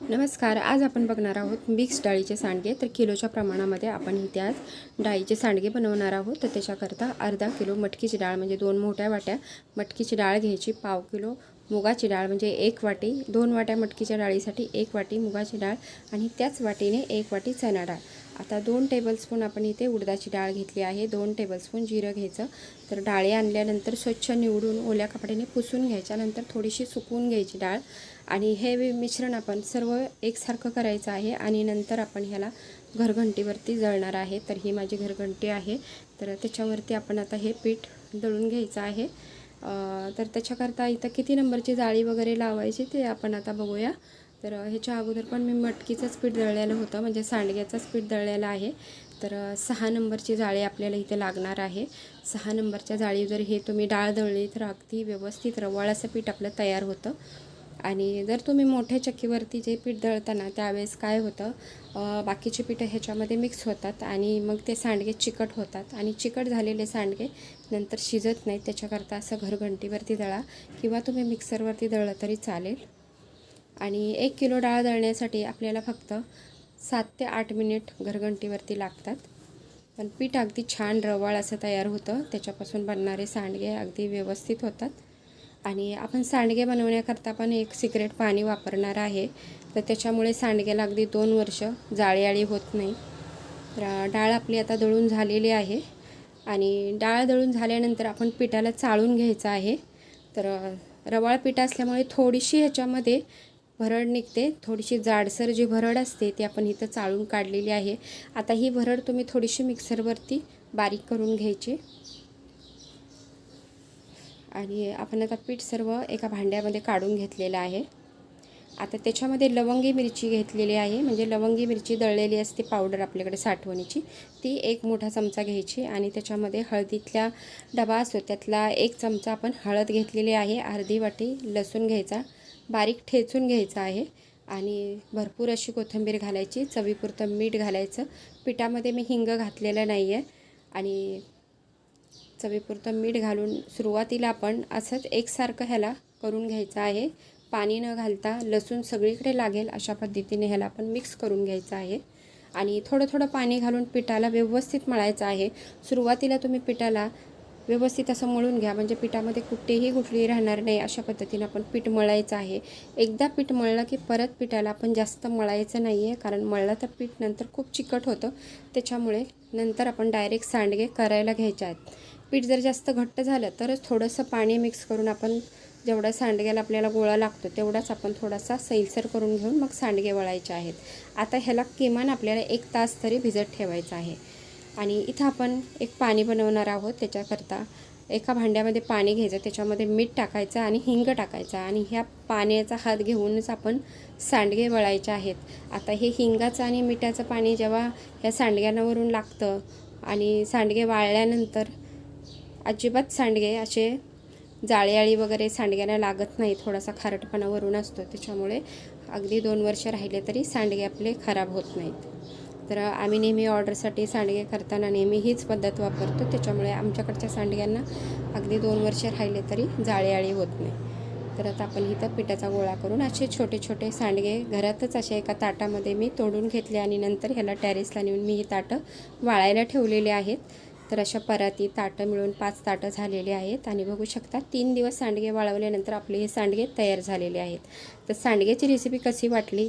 नमस्कार आज आपण बघणार आहोत मिक्स डाळीचे सांडगे. तर किलोच्या प्रमाणामध्ये आपण इथे आज डाळीचे सांडगे बनवणार आहोत. तर त्याच्याकरता अर्धा किलो मटकीची डाळ म्हणजे दोन मोठ्या वाट्या मटकीची डाळ घ्यायची पाव किलो मुगाची डाळ म्हणजे एक वाटी दोन वाट्या मटकीच्या डाळीसाठी एक वाटी मुगाची डाळ आणि त्याच वाटीने एक वाटी चणा डाळ. आता दोन टेबलस्पून आपण इथे उडदाची डाळ घेतली आहे. दोन टेबलस्पून जिरं घ्यायचं. तर डाळी आणल्यानंतर स्वच्छ निवडून ओल्या कपड्याने पुसून घ्यायच्या. नंतर थोडीशी सुकवून घ्यायची डाळ. आणि हे मिश्रण आपण सर्व एकसारखं करायचं आहे. आणि नंतर आपण ह्याला घरघंटीवरती जळणार आहे. तर ही माझी घरघंटी आहे. तर त्याच्यावरती आपण आता हे पीठ दळून घ्यायचं आहे. तर त्याच्याकरता इथं किती नंबरची जाळी वगैरे लावायची ते आपण आता बघूया. तर ह्याच्या अगोदर पण मी मटकीचंच पीठ दळलेलं होतं म्हणजे सांडग्याचंच पीठ दळलेलं आहे. तर सहा नंबरची जाळी आपल्याला इथे लागणार आहे. सहा नंबरच्या जाळी जर हे तुम्ही डाळ दळली तर अगदी व्यवस्थित रवाळाचं पीठ आपलं तयार होतं. आणि जर तुम्ही मोठ्या चक्कीवरती जे पीठ दळताना त्यावेळेस काय होतं बाकीचे पीठं ह्याच्यामध्ये मिक्स होतात आणि मग ते सांडगे चिकट होतात. आणि चिकट झालेले सांडगे नंतर शिजत नाहीत त्याच्याकरता असं घरघंटीवरती दळा किंवा तुम्ही मिक्सरवरती दळलं तरी चालेल. आणि एक किलो डाळ दळण्यासाठी आपल्याला फक्त सात ते आठ मिनिट घरघंटीवरती लागतात. पण पीठ अगदी छान रवाळ असं तयार होतं. त्याच्यापासून बनणारे सांडगे अगदी व्यवस्थित होतात. आणि आपण सांडगे बनवण्याकरता पण एक सिक्रेट पाणी वापरणार आहे. तर त्याच्यामुळे सांडग्याला अगदी दोन वर्ष जाळीआळी होत नाही. तर डाळ आपली आता दळून झालेली आहे. आणि डाळ दळून झाल्यानंतर आपण पिठाला चाळून घ्यायचं आहे. तर रवाळ पीठ असल्यामुळे थोडीशी ह्याच्यामध्ये भरड निघते. थोडीशी जाडसर जी भरड असते ती आपण इथं चाळून काढलेली आहे. आता ही भरड तुम्ही थोडीशी मिक्सरवरती बारीक करून घ्यायची. आणि आपण आता पीठ सर्व एका भांड्यामध्ये काढून घेतलेलं आहे. आता त्याच्यामध्ये लवंगी मिरची घेतलेली आहे. म्हणजे लवंगी मिरची दळलेली असते पावडर आपल्याकडे साठवणीची. ती एक मोठा चमचा घ्यायची आणि त्याच्यामध्ये हळदीतला डबा असतो त्यातला एक चमचा आपण हळद घेतलेली आहे. अर्धी वाटी लसूण घ्यायचा. बारीक ठेचून घ्यायचा आहे आणि भरपूर अशी कोथिंबीर घालायची चवीपुरतं मीठ घालायचं. पिठामध्ये मी हिंग घातलेलं नाही आहे आणि चवीपुरतं मीठ घालून सुरुवातीला आपण असंच एकसारखं ह्याला करून घ्यायचं आहे. पाणी न घालता लसूण सगळीकडे लागेल अशा पद्धतीने ह्याला आपण मिक्स करून घ्यायचं आहे. आणि थोडं थोडं पाणी घालून पिठाला व्यवस्थित मळायचं आहे. सुरुवातीला तुम्ही पिठाला व्यवस्थित असं मळून घ्या. म्हणजे पिठामध्ये कुठेही गुठळी राहणार नाही अशा पद्धतीने आपण पीठ मळायचं आहे. एकदा पीठ मळलं की परत पिठाला आपण जास्त मळायचं नाही आहे कारण मळलं तर पीठ नंतर खूप चिकट होतं. त्याच्यामुळे नंतर आपण डायरेक्ट सांडगे करायला घ्यायचे आहेत. पीठ जर जास्त घट्ट झालं तरच थोडंसं पाणी मिक्स करून आपण जेवढा सांडग्याला आपल्याला गोळा लागतो तेवढाच आपण थोडासा सैलसर करून घेऊन मग सांडगे वळायचे आहेत. आता ह्याला किमान आपल्याला एक तास तरी भिजत ठेवायचं आहे. आणि इथं आपण एक पाणी बनवणार आहोत त्याच्याकरता. एका भांड्यामध्ये पाणी घ्यायचं त्याच्यामध्ये मीठ टाकायचं आणि हिंग टाकायचं आणि ह्या पाण्याचा हात घेऊनच आपण सांडगे वळायचे आहेत. आता हे हिंगाचं आणि मिठाचं पाणी जेव्हा ह्या सांडग्यांवरून लागतं आणि सांडगे वाळल्यानंतर अजिबात सांडगे असे जाळीआळी वगैरे सांडग्यांना लागत नाही थोडासा खारटपणा वरून असतो. त्याच्यामुळे अगदी दोन वर्ष राहिले तरी सांडगे आपले खराब होत नाहीत. तर आम्ही नेहमी ऑर्डरसाठी सांडगे करताना नेहमी हीच पद्धत वापरतो. त्याच्यामुळे आमच्याकडच्या सांडग्यांना अगदी दोन वर्ष राहिले तरी जाळीआळी होत नाही. तर आता आपण इथं पिठाचा गोळा करून असे छोटे छोटे सांडगे घरातच असे एका ताटामध्ये मी तोडून घेतले आणि नंतर ह्याला टॅरेसला नेऊन मी ही ताटं वाळायला ठेवलेले आहेत. तर अशा पराती ताटं मिळून पाच ताटं झालेली आहेत आणि बघू शकता तीन दिवस सांडगे वाळवल्यानंतर आपले हे सांडगे तयार झालेले आहेत. तर सांडग्याची रेसिपी कशी वाटली?